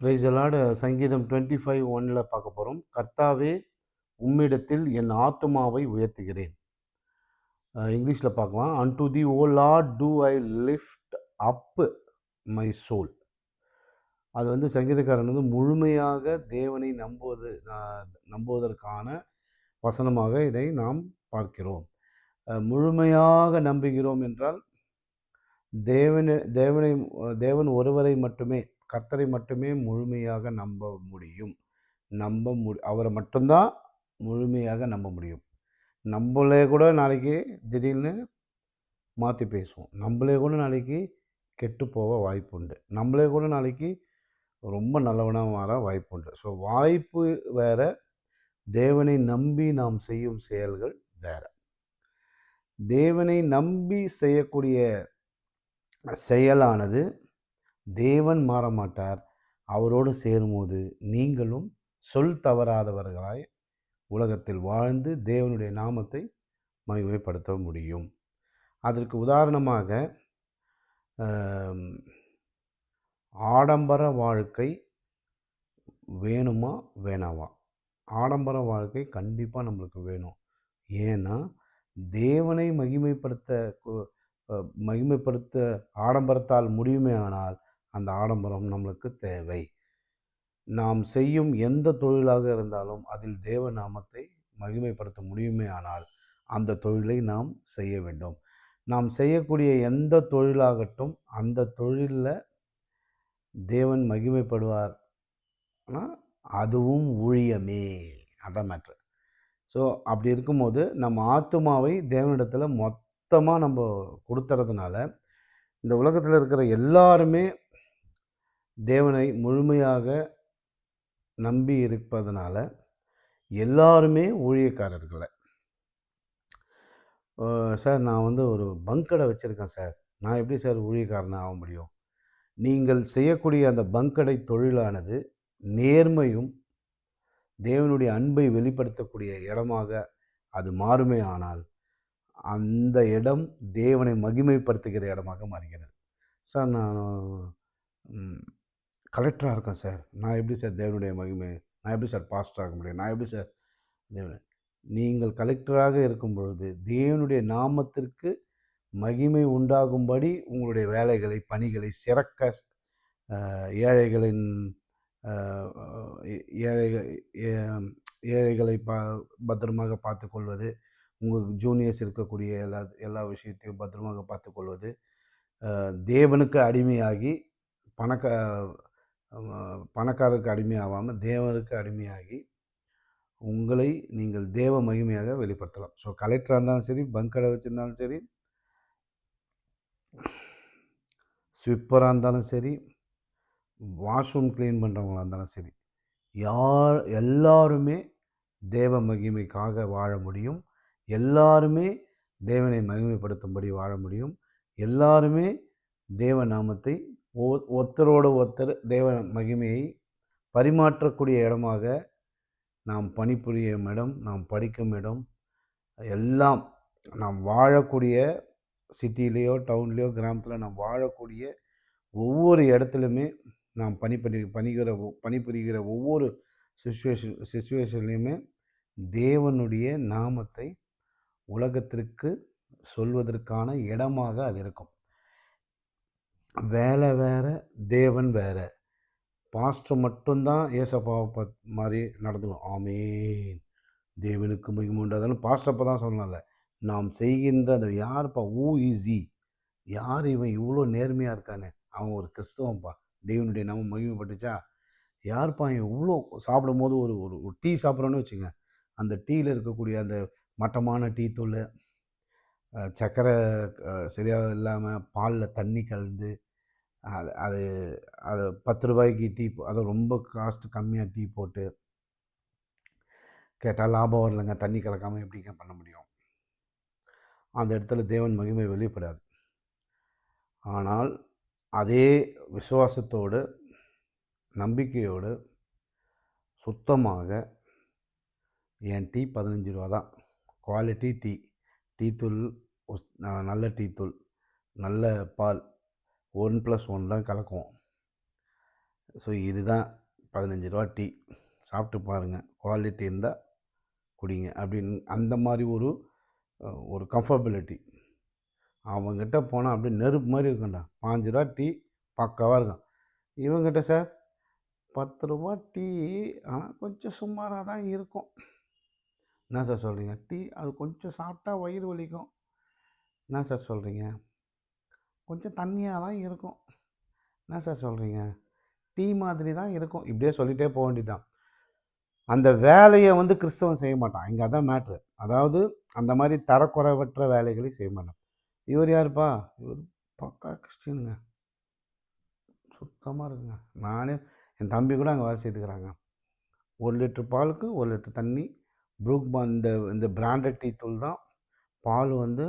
பிரைசலாட சங்கீதம் twenty five ஒன்னில் பார்க்க போகிறோம் கர்த்தாவே உம்மிடத்தில் என் ஆத்துமாவை உயர்த்துகிறேன். இங்கிலீஷில் பார்க்கலாம். Unto thee O Lord do I lift up my soul அது வந்து சங்கீதக்காரன் வந்து முழுமையாக தேவனை நம்புவது நம்புவதற்கான வசனமாக இதை நாம் பார்க்கிறோம். முழுமையாக நம்புகிறோம் என்றால் தேவனை தேவனை தேவன் ஒருவரை மட்டுமே கர்த்தரை மட்டுமே முழுமையாக நம்ப முடியும். நம்ப முடி அவரை மட்டும்தான் முழுமையாக நம்ப முடியும். நம்மளே கூட நாளைக்கு திடீர்னு மாற்றி பேசுவோம். நம்மளே கூட நாளைக்கு கெட்டு போக வாய்ப்பு உண்டு. நம்மளே கூட நாளைக்கு ரொம்ப நல்லவனாக மாற வாய்ப்பு உண்டு. ஸோ வாய்ப்பு வேற தேவனை நம்பி நாம் செய்யும் செயல்கள் வேற. தேவனை நம்பி செய்யக்கூடிய செயலானது தேவன் மாற மாட்டார் அவரோடு சேரும்போது நீங்களும் சொல் தவறாதவர்களாய் உலகத்தில் வாழ்ந்து தேவனுடைய நாமத்தை மகிமைப்படுத்த முடியும். அதற்கு உதாரணமாக ஆடம்பர வாழ்க்கை வேணுமா வேணாமா? ஆடம்பர வாழ்க்கை கண்டிப்பாக நம்மளுக்கு வேணும். ஏன்னா தேவனை மகிமைப்படுத்த மகிமைப்படுத்த ஆடம்பரத்தால் முடியுமே ஆனால் அந்த ஆடம்பரம் நம்மளுக்கு தேவை. நாம் செய்யும் எந்த தொழிலாக இருந்தாலும் அதில் தேவ நாமத்தை மகிமைப்படுத்த முடியுமே ஆனால் அந்த தொழிலை நாம் செய்ய வேண்டும். நாம் செய்யக்கூடிய எந்த தொழிலாகட்டும் அந்த தொழிலில் தேவன் மகிமைப்படுவார். ஆனால் அதுவும் ஊழியமே. அதான் மேட்ரு ஸோ அப்படி இருக்கும்போது நம்ம ஆத்துமாவை தேவனிடத்தில் மொத்தமாக நம்ம கொடுத்துறதுனால இந்த உலகத்தில் இருக்கிற எல்லாருமே தேவனை முழுமையாக நம்பி இருப்பதனால எல்லாருமே ஊழியக்காரர்களை. சார் நான் வந்து ஒரு பங்க் கடை வச்சுருக்கேன் சார். நான் எப்படி சார் ஊழியக்காரனாக ஆக முடியும்? நீங்கள் செய்யக்கூடிய அந்த பங்க் தொழிலானது நேர்மையும் தேவனுடைய அன்பை வெளிப்படுத்தக்கூடிய இடமாக அது மாறுமே ஆனால் அந்த இடம் தேவனை மகிமைப்படுத்துகிற இடமாக மாறுகிறது. சார் நான் கலெக்டராக இருக்கேன் சார். நான் எப்படி சார் தேவனுடைய மகிமை? நான் எப்படி சார் பாஸ்டர் ஆக முடியும்? நான் எப்படி சார் தேவன்? நீங்கள் கலெக்டராக இருக்கும் பொழுது தேவனுடைய நாமத்திற்கு மகிமை உண்டாகும்படி உங்களுடைய வேலைகளை பணிகளை சிறக்க ஏழைகளின் ஏழைகள் ஏழைகளை பா பத்திரமாக பார்த்துக்கொள்வது உங்கள் ஜூனியர்ஸ் இருக்கக்கூடிய எல்லா எல்லா விஷயத்தையும் பத்திரமாக பார்த்துக்கொள்வது தேவனுக்கு அடிமையாகி பணக்க பணக்காரருக்கு அடிமையாகாமல் தேவனுக்கு அடிமையாகி உங்களை நீங்கள் தேவ மகிமையாக வெளிப்படுத்தலாம். ஸோ கலெக்டராக இருந்தாலும் சரி பங்க் கடை வச்சுருந்தாலும் சரி ஸ்விப்பராக இருந்தாலும் சரி வாஷ்ரூம் க்ளீன் பண்ணுறவங்களா இருந்தாலும் சரி யார் எல்லாருமே தேவ மகிமைக்காக வாழ முடியும். எல்லாருமே தேவனை மகிமைப்படுத்தும்படி வாழ முடியும். எல்லாருமே தேவ நாமத்தை ஒ- ஒருத்தரோடு ஒருத்தர் தேவ மகிமையை பரிமாற்றக்கூடிய இடமாக நாம் பணிபுரியும் இடம் நாம் படிக்கும் இடம் எல்லாம் நாம் வாழக்கூடிய சிட்டிலேயோ டவுன்லேயோ கிராமத்தில் நாம் வாழக்கூடிய ஒவ்வொரு இடத்துலையுமே நாம் பணிபுரி பணிகிற ஒ- பணிபுரிகிற ஒவ்வொரு சுச்சுவேஷன் சுச்சுவேஷன்லையுமே தேவனுடைய நாமத்தை உலகத்திற்கு சொல்வதற்கான இடமாக அது இருக்கும். வேலை வேற தேவன் வேறு. பாஸ்டர் மட்டும்தான் ஏசப்பாவை பத் மாதிரி நடந்துக்கணும். ஆமேன். தேவனுக்கு மிகவும் உண்டாதாலும் பாஸ்டர் அப்போ தான் சொல்லல நாம் செய்கின்ற அந்த யாருப்பா ஊ ஈஸி யார் இவன்? இவ்வளோ நேர்மையாக இருக்கானே. அவன் ஒரு கிறிஸ்தவன்ப்பா தேவனுடைய நம்ம மகிமைப்பட்டுச்சா? யாருப்பா இவன்? இவ்வளோ சாப்பிடும் போது ஒரு ஒரு ஒரு டீ சாப்பிட்றோன்னு வச்சுங்க. அந்த டீயில் இருக்கக்கூடிய அந்த மட்டமான டீ தூள் சர்க்கரை சரியாக இல்லாமல் பாலில் தண்ணி கலந்து அது அது அது பத்து ரூபாய்க்கு டீ அதை அது ரொம்ப காஸ்ட் கம்மியாக டீ போட்டு கேட்டால் லாபம் வரலைங்க. தண்ணி கலக்காமல் எப்படிங்க பண்ண முடியும்? அந்த இடத்துல தேவன் மகிமை வெளிப்படாது. ஆனால் அதே விசுவாசத்தோடு நம்பிக்கையோடு சுத்தமாக என் டீ பதினஞ்சு ரூபா தான். Quality tea. டீ தூள் நல்ல டீ தூள் நல்ல பால். ஒன் ப்ளஸ் ஒன் தான் கலக்குவோம் ஸோ இதுதான் பதினஞ்சு ரூபா டீ. சாப்பிட்டு பாருங்கள் குவாலிட்டி இருந்தால் குடிங்க. அப்படின்னு அந்த மாதிரி ஒரு ஒரு கம்ஃபர்டபிலிட்டி அவங்ககிட்ட போனால் அப்படியே நெருப்பு மாதிரி இருக்கும்டா. பாஞ்சு ரூபா டீ பக்காவாக இருக்கும். இவங்ககிட்ட சார் பத்து ரூபா டீ ஆனால் கொஞ்சம் சுமாராக தான் இருக்கும். என்ன சார் சொல்கிறீங்க டீ அது கொஞ்சம் சாப்பிட்டா வயிறு வலிக்கும். என்ன சார் சொல்கிறீங்க கொஞ்சம் தண்ணியாக தான் இருக்கும். என்ன சார் சொல்கிறீங்க டீ மாதிரி தான் இருக்கும். இப்படியே சொல்லிகிட்டே போக வேண்டியதுதான். அந்த வேலையை வந்து கிறிஸ்தவன் செய்ய மாட்டான். இங்கே அதான் மேட்ரு அதாவது அந்த மாதிரி தரக்குறைவற்ற வேலைகளை செய்ய மாட்டான். இவர் யாருப்பா? இவர் பக்கா கிறிஸ்டினுங்க. சுத்தமாக இருக்குங்க நானே என் தம்பி கூட அங்கே வேலை செய்துக்கிறாங்க. ஒரு லிட்டர் பாலுக்கு ஒரு லிட்டர் தண்ணி. ப்ரூக் இந்த இந்த பிராண்டட் டீ தூள் தான். பால் வந்து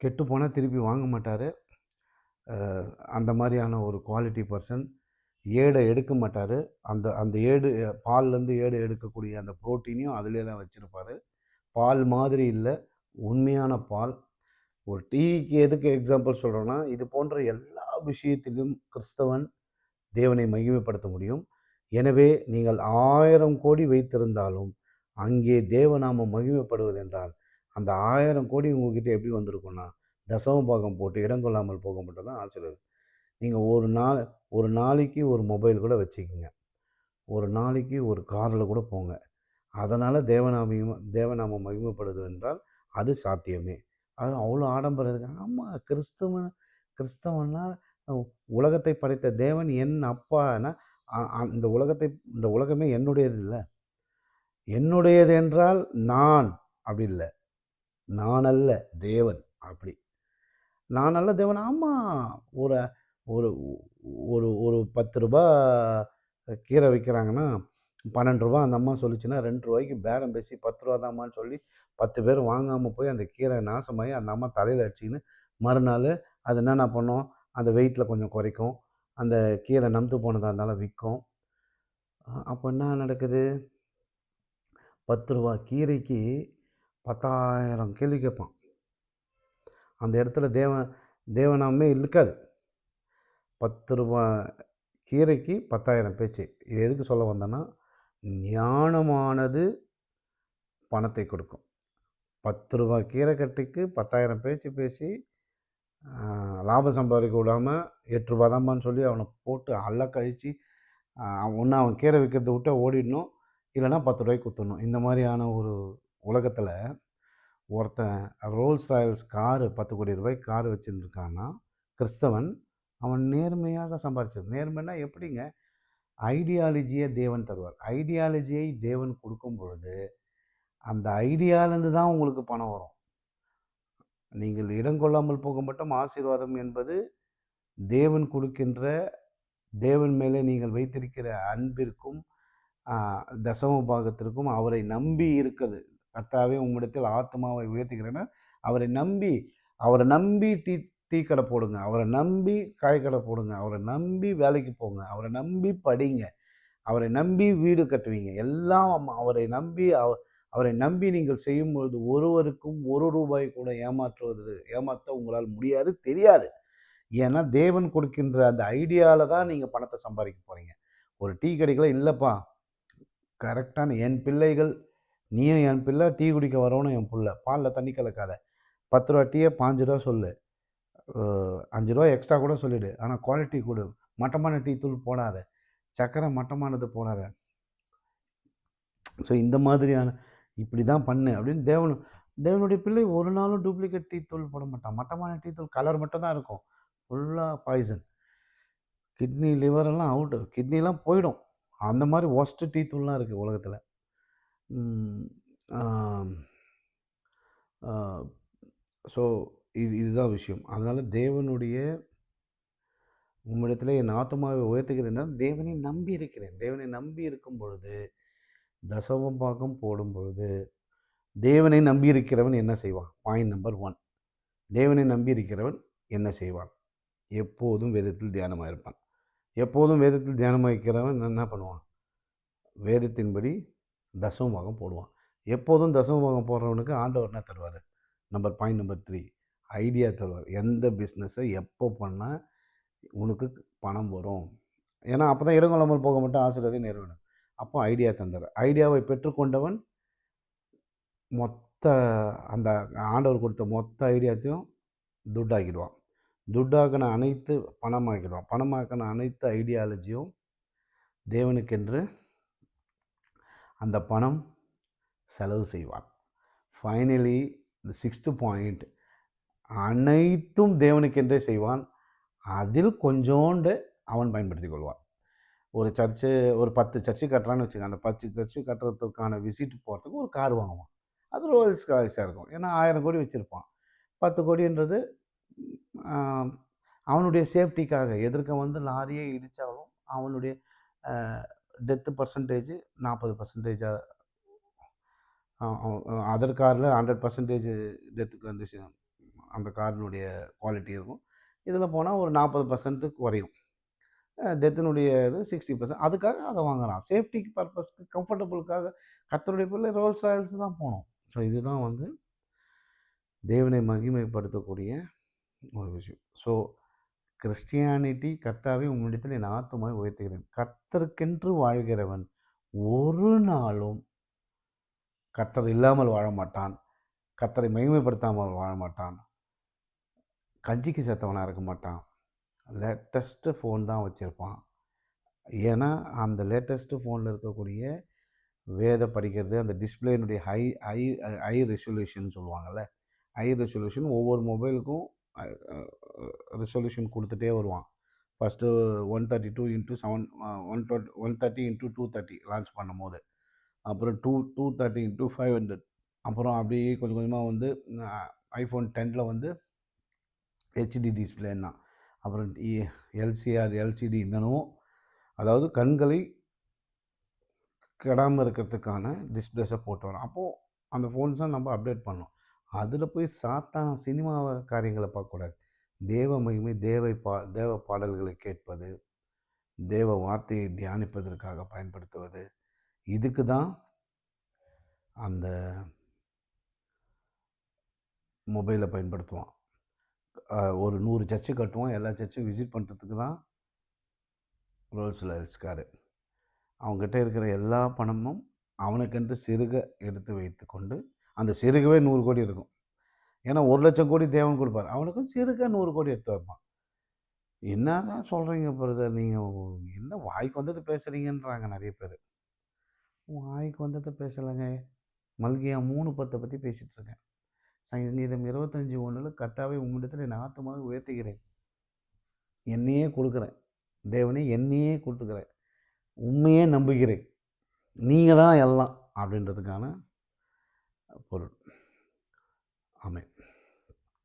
கெட்டு போனால் திருப்பி வாங்க மாட்டார். அந்த மாதிரியான ஒரு குவாலிட்டி பர்சன் ஏடை எடுக்க மாட்டார். அந்த அந்த ஏடு பால்லேருந்து ஏடை எடுக்கக்கூடிய அந்த ப்ரோட்டீனையும் அதிலே தான் வச்சுருப்பார். பால் மாதிரி இல்லை உண்மையான பால். ஒரு டீக்கு எதுக்கு எக்ஸாம்பிள் சொல்கிறோன்னா இது போன்ற எல்லா விஷயத்திலும் கிறிஸ்தவன் தேவனை மகிமைப்படுத்த முடியும். எனவே நீங்கள் ஆயிரம் கோடி வைத்திருந்தாலும் அங்கே தேவநாமம் மகிமைப்படுவதென்றால் அந்த ஆயிரம் கோடி உங்ககிட்ட எப்படி வந்திருக்கும்னா தசம பாகம் போட்டு இடம் கொள்ளாமல் போக மட்டும் தான் நீங்கள் ஒரு நாள் ஒரு நாளைக்கு ஒரு மொபைல் கூட வச்சுக்கோங்க. ஒரு நாளைக்கு ஒரு காரில் கூட போங்க. அதனால் தேவநாமியம் தேவநாமம் மகிமைப்படுது என்றால் அது சாத்தியமே. அது அவ்வளோ ஆடம்பரம் இருக்காங்க ஆமாம் கிறிஸ்தவன் கிறிஸ்தவன்னா உலகத்தை படைத்த தேவன் என் அப்பான்னா இந்த உலகத்தை இந்த உலகமே என்னுடையது இல்லை. என்னுடையது என்றால் நான் அப்படி இல்லை. நான் அல்ல தேவன் அப்படி. நான் அல்ல தேவன். ஆமாம் ஒரு ஒரு ஒரு ஒரு பத்து ரூபா கீரை விற்கிறாங்கன்னா பன்னெண்டு ரூபா அந்த அம்மா சொல்லிச்சுன்னா ரெண்டு ரூபாய்க்கு பேரம் பேசி பத்து ரூபா தாம்மான்னு சொல்லி பத்து பேர் வாங்காமல் போய் அந்த கீரை நாசமாகி அந்த அம்மா தலையில் அடிச்சிக்கின்னு மறுநாள் அது என்னென்ன பண்ணும்? அந்த வெயிட்டில் கொஞ்சம் குறைக்கும். அந்த கீரை நம்பு போனதாக இருந்தாலும் விற்கும். அப்போ என்ன நடக்குது? பத்து ரூபா கீரைக்கு பத்தாயிரம் கேள்வி கேட்பான். அந்த இடத்துல தேவன் தேவனாமே இருக்காது. பத்து ரூபா கீரைக்கு பத்தாயிரம் பேச்சு. இது எதுக்கு சொல்ல வந்தேன்னா ஞானமானது பணத்தை கொடுக்கும். பத்து ரூபா கீரை கட்டிக்கு பத்தாயிரம் பேச்சு பேசி லாபம் சம்பாதிக்க விடாமல் எட்டு ரூபா தான்பான்னு சொல்லி அவனை போட்டு அல்ல கழித்து ஒன்று அவன் கீரை விற்கிறத விட்டு ஓடிடணும். இல்லைன்னா பத்து ரூபாய்க்கு குத்தணும் இந்த மாதிரியான ஒரு உலகத்தில் ஒருத்தன் ரோல்ஸ் ராயல்ஸ் காரு பத்து கோடி ரூபாய் கார் வச்சுருக்கான்னா கிறிஸ்தவன் அவன் நேர்மையாக சம்பாதிச்சது நேர்மைன்னா எப்படிங்க? ஐடியாலஜியை தேவன் தருவார். ஐடியாலஜியை தேவன் கொடுக்கும் பொழுது அந்த ஐடியாலேருந்து தான் உங்களுக்கு பணம் வரும். நீங்கள் இடம் கொள்ளாமல் போக மட்டும் ஆசீர்வாதம் என்பது தேவன் கொடுக்கின்ற தேவன் மேலே நீங்கள் வைத்திருக்கிற அன்பிற்கும் தசம பாகத்திற்கும் அவரை நம்பி இருக்கிறது. கர்த்தாவே உம்மிடத்தில் ஆத்மாவை உயர்த்துகிறேன்னா அவரை நம்பி அவரை நம்பி டீ டீ கடை போடுங்க. அவரை நம்பி காய் கடை போடுங்க. அவரை நம்பி வேலைக்கு போங்க. அவரை நம்பி படிங்க. அவரை நம்பி வீடு கட்டுவீங்க. எல்லாம் அவரை நம்பி அவ அவரை நம்பி நீங்கள் செய்யும்பொழுது ஒருவருக்கும் ஒரு ரூபாய் கூட ஏமாற்றுவது ஏமாற்ற உங்களால் முடியாது தெரியாது. ஏன்னா தேவன் கொடுக்கின்ற அந்த ஐடியாவில் தான் நீங்கள் பணத்தை சம்பாதிக்க போகிறீங்க ஒரு டீ கடைக்கெல்லாம் இல்லைப்பா. கரெக்டான என் பிள்ளைகள் நீயும் என் பிள்ளை டீ குடிக்க வரவனும் என் பிள்ளை. பாலில் தண்ணி கலக்காத. பத்து ரூபா டீயை பாஞ்சு ரூபா சொல்லு. அஞ்சு ரூபா எக்ஸ்ட்ரா கூட சொல்லிடு. ஆனால் குவாலிட்டி கொடு. மட்டமான டீ தூள் போடாத. சக்கரை மட்டமானது போடாத. ஸோ இந்த மாதிரியான இப்படி தான் பண்ணு அப்படின்னு தேவன் தேவனுடைய பிள்ளை ஒரு நாளும் டூப்ளிகேட் டீ தூள் போட மாட்டான். மட்டமான டீ தூள் கலர் மட்டும் தான் இருக்கும் ஃபுல்லாக பாய்சன் கிட்னி லிவரெல்லாம் அவுட்டு கிட்னிலாம் போயிடும். அந்த மாதிரி ஒஸ்ட்டு டீ தூள்லாம் இருக்குது உலகத்தில். Mm, ஸோ இது இதுதான் விஷயம். அதனால் தேவனுடைய உம்மிடத்தில் என் ஆத்மாவை உயர்த்துகிறேன் தேவனை நம்பி இருக்கிறேன். தேவனை நம்பி இருக்கும் பொழுது தசவம் பாகம் போடும் பொழுது தேவனை நம்பி இருக்கிறவன் என்ன செய்வான்? பாயிண்ட் நம்பர் ஒன் தேவனை நம்பி இருக்கிறவன் என்ன செய்வான்? எப்போதும் வேதத்தில் தியானமாக இருப்பான் எப்போதும் வேதத்தில் தியானமாக இருக்கிறவன் என்ன பண்ணுவான்? வேதத்தின்படி தசமபாகம் போடுவான். எப்போதும் தசமபாகம் போடுறவனுக்கு ஆண்டவர் என்ன தருவார்? Number point number three idea தருவார். எந்த பிஸ்னஸை எப்போ பண்ணால் உனக்கு பணம் வரும்? ஏன்னா அப்போ தான் இடங்கொள்ளாமல் போக மட்டும் ஆசிரியரே நிறுவனம் அப்போ ஐடியா தந்தார். ஐடியாவை பெற்றுக்கொண்டவன் மொத்த அந்த ஆண்டவர் கொடுத்த மொத்த ஐடியாத்தையும் துட்டாக்கிடுவான். துட்டாக்கின அனைத்து பணமாக்கிடுவான். பணமாக்கின அனைத்து ஐடியாலஜியும் தேவனுக்கென்று அந்த பணம் செலவு செய்வான் ஃபைனலி இந்த சிக்ஸ்த்து பாயிண்ட் அனைத்தும் தேவனுக்கென்றே செய்வான். அதில் கொஞ்சோண்டு அவன் பயன்படுத்தி கொள்வான். ஒரு சர்ச்சு ஒரு பத்து சர்ச்சு கட்டுறான்னு வச்சுக்கோங்க. அந்த பத்து சர்ச்சு கட்டுறதுக்கான விசிட் போகிறதுக்கு ஒரு கார் வாங்குவான். அது ரோல்ஸ் காய்ஸாக இருக்கும். ஏன்னா ஆயிரம் கோடி வச்சுருப்பான். பத்து கோடின்றது அவனுடைய சேஃப்டிக்காக எதிர்க்க வந்து லாரியே இடித்தாலும் அவனுடைய டெத்து பர்சன்டேஜ் நாற்பது பர்சன்டேஜாக அதர் காரில் ஹண்ட்ரட் பர்சன்டேஜ் டெத்துக்கு வந்து அந்த காரினுடைய குவாலிட்டி இருக்கும். இதில் போனால் ஒரு நாற்பது பர்சன்ட்டு குறையும். டெத்தினுடைய இது சிக்ஸ்டி பர்சன்ட் அதுக்காக அதை வாங்குறான். சேஃப்டிக்கு பர்பஸ்க்கு கம்ஃபர்டபுளுக்காக கத்தருடைய பிள்ளை ரோல்ஸ் ராயல்ஸ் தான் போகணும். ஸோ இதுதான் வந்து தேவனை மகிமைப்படுத்தக்கூடிய ஒரு விஷயம். ஸோ கிறிஸ்டியானிட்டி கர்த்தாவை உம்மிடத்தில் என் ஆத்துமாய் உயர்த்துகிறேன். கர்த்தருக்கென்று வாழ்கிறவன் ஒரு நாளும் கர்த்தர் இல்லாமல் வாழ மாட்டான். கர்த்தரை மகிமைப்படுத்தாமல் வாழ மாட்டான். கஞ்சிக்கு செத்தவனாக இருக்க மாட்டான். லேட்டஸ்ட்டு ஃபோன் தான் வச்சுருப்பான். ஏன்னா அந்த லேட்டஸ்ட்டு ஃபோனில் இருக்கக்கூடிய வேத படிக்கிறது அந்த டிஸ்பிளேனுடைய ஹை ஹை ஹை ரெசல்யூஷன் சொல்லுவாங்கள்ல ஹை ரெசல்யூஷன் ஒவ்வொரு மொபைலுக்கும் ரெசல்யூஷன் கொடுத்துட்டே வருவான். First one thirty two into seven one twenty one thirty into two thirty launch பண்ணும் போது அப்புறம் two two thirty into five hundred அப்புறம் அப்படியே கொஞ்சம் கொஞ்சமாக வந்து ஐஃபோன் டென்னில் வந்து ஹெச்டி டிஸ்பிளேன்னா அப்புறம் எல்சிஆர் எல்சிடி என்னென்னவோ அதாவது கண்களை கெடாமல் இருக்கிறதுக்கான டிஸ்பிளேஸை போட்டு வரோம் அப்போது அந்த ஃபோன்ஸை நம்ம அப்டேட் பண்ணோம் அதில் போய் சாத்தான் சினிமா காரியங்களை பார்க்கக்கூடாது. தேவ மகிமை தேவை பா தேவ பாடல்களை கேட்பது தேவ வார்த்தையை தியானிப்பதற்காக பயன்படுத்துவது இதுக்கு தான் அந்த மொபைலை பயன்படுத்துவான். ஒரு நூறு சர்ச்சு கட்டுவான் எல்லா சர்ச்சும் விசிட் பண்ணுறதுக்கு தான் ரோல்ஸ் லைல்ஸ்காரு அவங்ககிட்ட இருக்கிற எல்லா பணமும் அவனுக்கென்று சிறுக எடுத்து வைத்து கொண்டு அந்த சிறுகவே நூறு கோடி இருக்கும். ஏன்னா ஒரு லட்சம் கோடி தேவன் கொடுப்பார். அவனுக்கும் சிறுக நூறு கோடி எடுத்து வைப்பான். என்ன தான் சொல்கிறீங்க பிரதர் நீங்கள் என்ன வாய்க்கு வந்தது பேசுகிறீங்கன்றாங்க நிறைய பேர். வாய்க்கு வந்தது பேசலைங்க. மல்கியா மூணு பத்தை பற்றி பேசிகிட்டு இருக்கேன். சங்கீதம் இருபத்தஞ்சி ஒன்றில் கத்தாவை உம்மிடத்தில் என் ஆத்மாவை உயர்த்துகிறேன். என்னையே கொடுக்குறேன். தேவனே என்னையே கொடுத்துக்கிறேன். உண்மையே நம்புகிறேன். நீங்கள் தான் எல்லாம் அப்படின்றதுக்கான பொருள் ஆமென்